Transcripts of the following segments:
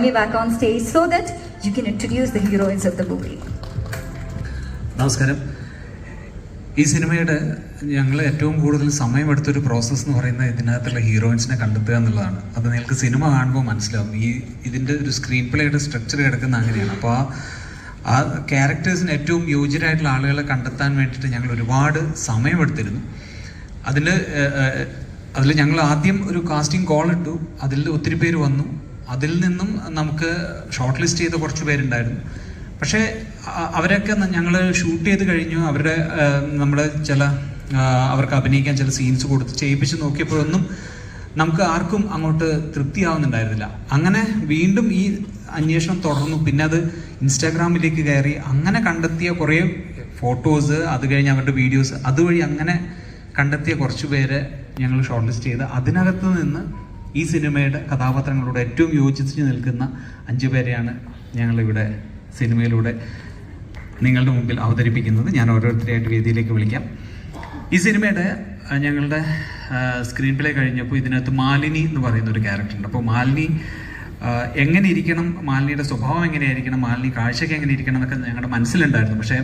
me back on stage so that you can introduce the heroines of the movie. നമസ്കാരം. ഈ സിനിമയുടെ ഞങ്ങൾ ഏറ്റവും കൂടുതൽ സമയമെടുത്തൊരു പ്രോസസ്സ് എന്ന് പറയുന്നത് ഇതിനകത്തുള്ള ഹീറോയിൻസിനെ കണ്ടെത്തുക എന്നുള്ളതാണ്. അത് നിങ്ങൾക്ക് സിനിമ കാണുമ്പോൾ മനസ്സിലാവും. ഈ ഇതിന്റെ ഒരു സ്ക്രീൻ പ്ലേയുടെ സ്ട്രക്ചർ കിടക്കുന്ന അങ്ങനെയാണ്. അപ്പോൾ ആ ക്യാരക്ടേഴ്സിന് ഏറ്റവും യോജ്യരായിട്ടുള്ള ആളുകളെ കണ്ടെത്താൻ വേണ്ടിയിട്ട് ഞങ്ങൾ ഒരുപാട് സമയമെടുത്തിരുന്നു അതിൽ അതിൽ ഞങ്ങൾ ആദ്യം ഒരു കാസ്റ്റിംഗ് കോൾ ഇട്ടു. അതിൽ ഒത്തിരി പേര് വന്നു. അതിൽ നിന്നും നമുക്ക് ഷോർട്ട് ലിസ്റ്റ് ചെയ്ത കുറച്ച് പേരുണ്ടായിരുന്നു. പക്ഷേ അവരൊക്കെ ഞങ്ങൾ ഷൂട്ട് ചെയ്ത് കഴിഞ്ഞു. അവരുടെ നമ്മുടെ ചില അവർക്ക് അഭിനയിക്കാൻ ചില സീൻസ് കൊടുത്ത് ചെയ്യിപ്പിച്ച് നോക്കിയപ്പോഴൊന്നും നമുക്ക് ആർക്കും അങ്ങോട്ട് തൃപ്തിയാവുന്നുണ്ടായിരുന്നില്ല. അങ്ങനെ വീണ്ടും ഈ അന്വേഷണം തുടർന്നു. പിന്നെ അത് ഇൻസ്റ്റാഗ്രാമിലേക്ക് കയറി. അങ്ങനെ കണ്ടെത്തിയ കുറേ ഫോട്ടോസ് അത് കഴിഞ്ഞ് അവരുടെ വീഡിയോസ് അതുവഴി അങ്ങനെ കണ്ടെത്തിയ കുറച്ച് പേരെ ഞങ്ങൾ ഷോർട്ട് ലിസ്റ്റ് ചെയ്ത്. അതിനകത്ത് നിന്ന് ഈ സിനിമയുടെ കഥാപാത്രങ്ങളോട് ഏറ്റവും യോജിച്ച് നിൽക്കുന്ന അഞ്ചു പേരെയാണ് ഞങ്ങളിവിടെ സിനിമയിലൂടെ നിങ്ങളുടെ മുമ്പിൽ അവതരിപ്പിക്കുന്നത്. ഞാൻ ഓരോരുത്തരെയായിട്ട് വേദിയിലേക്ക് വിളിക്കാം. ഈ സിനിമയുടെ ഞങ്ങളുടെ സ്ക്രീൻ പ്ലേ കഴിഞ്ഞപ്പോൾ ഇതിനകത്ത് മാലിനി എന്ന് പറയുന്ന ഒരു ക്യാരക്ടറുണ്ട് അപ്പോൾ മാലിനി എങ്ങനെ ഇരിക്കണം? മാലിനിയുടെ സ്വഭാവം എങ്ങനെയായിരിക്കണം? മാലിനി കാഴ്ചയ്ക്ക് എങ്ങനെ ഇരിക്കണം എന്നൊക്കെ ഞങ്ങളുടെ മനസ്സിലുണ്ടായിരുന്നു. പക്ഷേ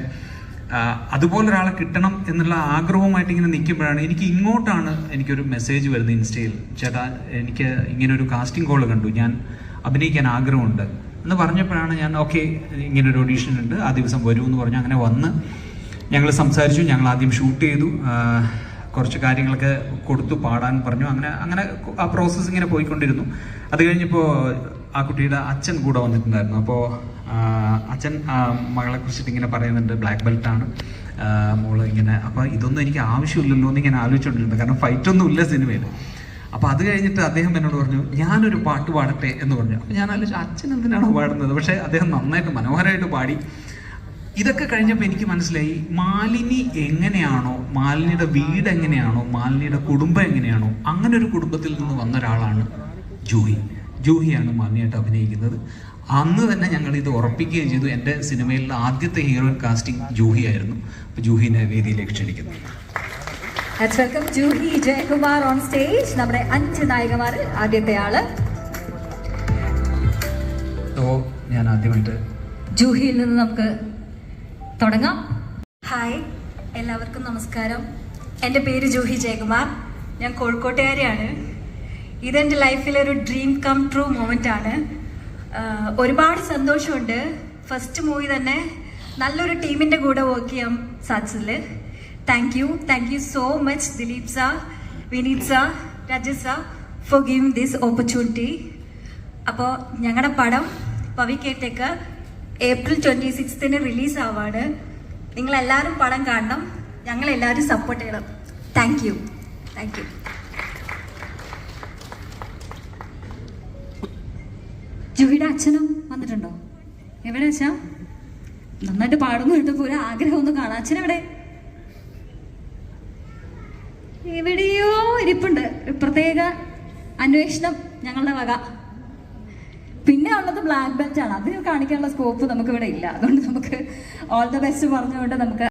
ആ, അതുപോലെ ഒരാളെ കിട്ടണം എന്നുള്ള ആഗ്രഹവുമായിട്ട് ഇങ്ങനെ നിൽക്കുമ്പോഴാണ് എനിക്ക് ഇങ്ങോട്ടാണ് എനിക്കൊരു മെസ്സേജ് വരുന്നത് ഇൻസ്റ്റയിൽ. ചേട്ടാ എനിക്ക് ഇങ്ങനെ ഒരു കാസ്റ്റിംഗ് കോൾ കണ്ടു. ഞാൻ അഭിനയിക്കാൻ ആഗ്രഹമുണ്ട്. എന്ന് പറഞ്ഞപ്പോഴാണ് ഞാൻ ഓക്കെ ഒരു ഓഡീഷൻ ഉണ്ട്. ആ ദിവസം വരൂ എന്ന് പറഞ്ഞു. അങ്ങനെ വന്ന് ഞങ്ങൾ സംസാരിച്ചു. ഞങ്ങൾ ആദ്യം ഷൂട്ട് ചെയ്തു. കുറച്ച് കാര്യങ്ങളൊക്കെ കൊടുത്തു പാടാൻ പറഞ്ഞു. അങ്ങനെ അങ്ങനെ ആ പ്രോസസ്സ് ഇങ്ങനെ പോയിക്കൊണ്ടിരുന്നു. അത് കഴിഞ്ഞപ്പോൾ ആ കുട്ടിയുടെ അച്ഛൻ കൂടെ വന്നിട്ടുണ്ടായിരുന്നു. അപ്പോൾ അച്ഛൻ മകളെ കുറിച്ചിട്ട് ഇങ്ങനെ പറയുന്നുണ്ട്. ബ്ലാക്ക് ബെൽറ്റ് ആണ്. മോൾ ഇങ്ങനെ അപ്പോൾ ഇതൊന്നും എനിക്ക് ആവശ്യമില്ലല്ലോ എന്ന് ഇങ്ങനെ ആലോചിച്ചുകൊണ്ടിരുന്നു. കാരണം ഫൈറ്റ് ഒന്നും ഇല്ല സിനിമയിൽ. അപ്പോൾ അത് കഴിഞ്ഞിട്ട് അദ്ദേഹം എന്നോട് പറഞ്ഞു ഞാനൊരു പാട്ട് പാടട്ടെ എന്ന് പറഞ്ഞു. അപ്പോൾ ഞാൻ ആലോചിച്ചു അച്ഛൻ എന്തിനാണോ പാടുന്നത്? പക്ഷേ അദ്ദേഹം നന്നായിട്ട് മനോഹരമായിട്ട് പാടി. ഇതൊക്കെ കഴിഞ്ഞപ്പോൾ എനിക്ക് മനസ്സിലായി മാലിനി എങ്ങനെയാണോ മാലിനിയുടെ വീട് എങ്ങനെയാണോ മാലിനിയുടെ കുടുംബം എങ്ങനെയാണോ അങ്ങനെ ഒരു കുടുംബത്തിൽ നിന്ന് വന്ന ഒരാളാണ് ജൂഹി. ജൂഹിയാണ് മാലിനിയായിട്ട് അഭിനയിക്കുന്നത്. അന്ന് തന്നെ ഞങ്ങൾ ഇത് ഉറപ്പിക്കുകയും ചെയ്തു. എന്റെ സിനിമയിലെ ആദ്യത്തെ ഹീറോയിൻ കാസ്റ്റിംഗ് ജൂഹി ആയിരുന്നു. അപ്പോൾ ജൂഹിനെ വേദിയിലേക്ക് ക്ഷണിക്കുന്നു. Welcome Juhi Jaykumar on stage. നമ്മുടെ അഞ്ച് നായികമാർ ആദ്യത്തെ ആൾ. അപ്പോൾ ഞാൻ ആദ്യമായിട്ട് ജൂഹിയിൽ നിന്ന് നമുക്ക് തുടങ്ങാം. ഹായ് എല്ലാവർക്കും നമസ്കാരം. എന്റെ പേര് ജൂഹി ജയകുമാർ. ഞാൻ കോഴിക്കോട്ടുകാരിയാണ്. ഇതെന്റെ ലൈഫിലെ ഒരു ഡ്രീം കം ട്രൂ മൊമെന്റ് ആണ് ഒരുപാട് സന്തോഷമുണ്ട്. ഫസ്റ്റ് മൂവി തന്നെ നല്ലൊരു ടീമിന്റെ കൂടെ വർക്ക് ചെയ്യാൻ സാധിച്ചതിൽ thank you thank you so much Dileep sir Vineeth sir Rajesh sir for giving this opportunity അപ്പോൾ ഞങ്ങളുടെ പടം പവി കേട്ടേക്ക് ഏപ്രിൽ ട്വന്റി സിക്സ്തിന് റിലീസ് ആവാണ്. നിങ്ങളെല്ലാവരും പടം കാണണം. ഞങ്ങളെല്ലാവരും സപ്പോർട്ട് ചെയ്യണം. താങ്ക് യു താങ്ക് യു ജുഹിയുടെ അച്ഛനും വന്നിട്ടുണ്ടോ? എവിടെ അച്ഛാ? നന്നായിട്ട് പാടുന്നു കേട്ടോ ഒരു ആഗ്രഹം ഒന്ന് കാണാം. അച്ഛൻ എവിടെ എവിടെയോ ഇരിപ്പുണ്ട്. പ്രത്യേക അന്വേഷണം ഞങ്ങളുടെ വക. പിന്നെ ഉള്ളത് ബ്ലാക്ക് ബെൽറ്റ് ആണ്. അതിന് കാണിക്കാനുള്ള സ്കോപ്പ് നമുക്ക് ഇവിടെ ഇല്ല. അതുകൊണ്ട് നമുക്ക് ഓൾ ദ ബെസ്റ്റ് പറഞ്ഞുകൊണ്ട് നമുക്ക്